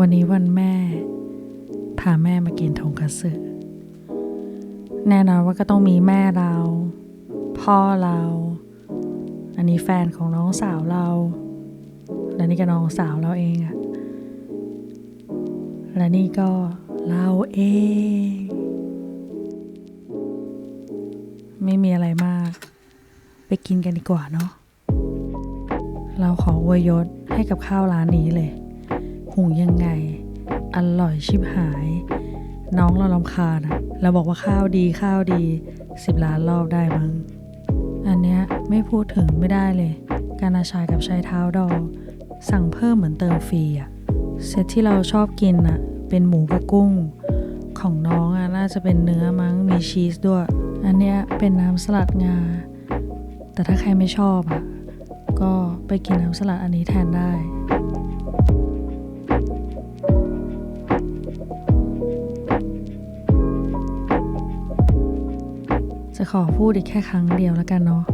วันนี้วันแม่ พาแม่มากินทงคัตสึแน่นอนว่าก็ต้องมีแม่เรา พ่อเรา อันนี้แฟนของน้องสาวเราและนี่ก็น้องสาวเราเองอะและนี่ก็เราเอง ไม่มีอะไรมาก ไปกินกันดีกว่าเนาะเราขออวยยศให้กับข้าวร้านนี้เลย หุงยังไง อร่อยชิบหาย น้องเราลำคาญอะเราบอกว่าข้าวดีข้าวดีสิบล้านรอบได้มั้ง อันเนี้ยไม่พูดถึงไม่ได้เลย การอาชายกับชายเท้าดองสั่งเพิ่มเหมือนเติมฟรีอะเซตที่เราชอบกินอะเป็นหมูกับกุ้ง ของน้องอะน่าจะเป็นเนื้อมั้งมีชีสด้วย อันเนี้ยเป็นน้ำสลัดงา แต่ถ้าใครไม่ชอบอะก็ไปกินน้ำสลัดอันนี้แทนได้ จะขอพูดอีกแค่ครั้งเดียวแล้วกันเนาะ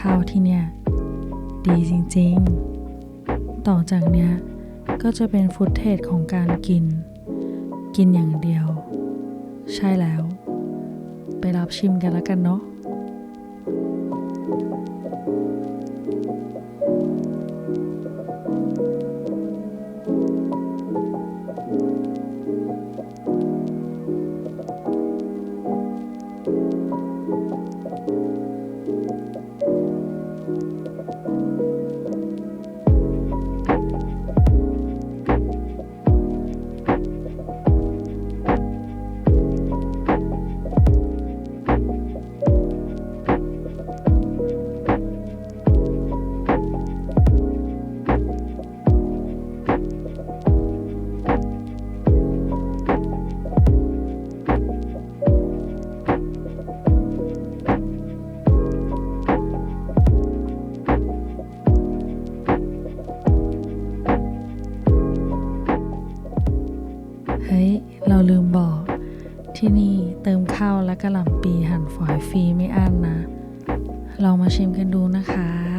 ข้าวที่เนี่ย ดีจริงๆ ต่อจากเนี้ยก็จะเป็นฟุตเทจของการกิน กินอย่างเดียว ใช่แล้ว ไปรับชิมกันแล้วกันเนาะ ฮ้ย เราลืมบอก ที่นี่เติมข้าวและกระหล่ำปีหั่นฝอยฟรีไม่อั้นนะ ลองมาชิมกันดูนะคะ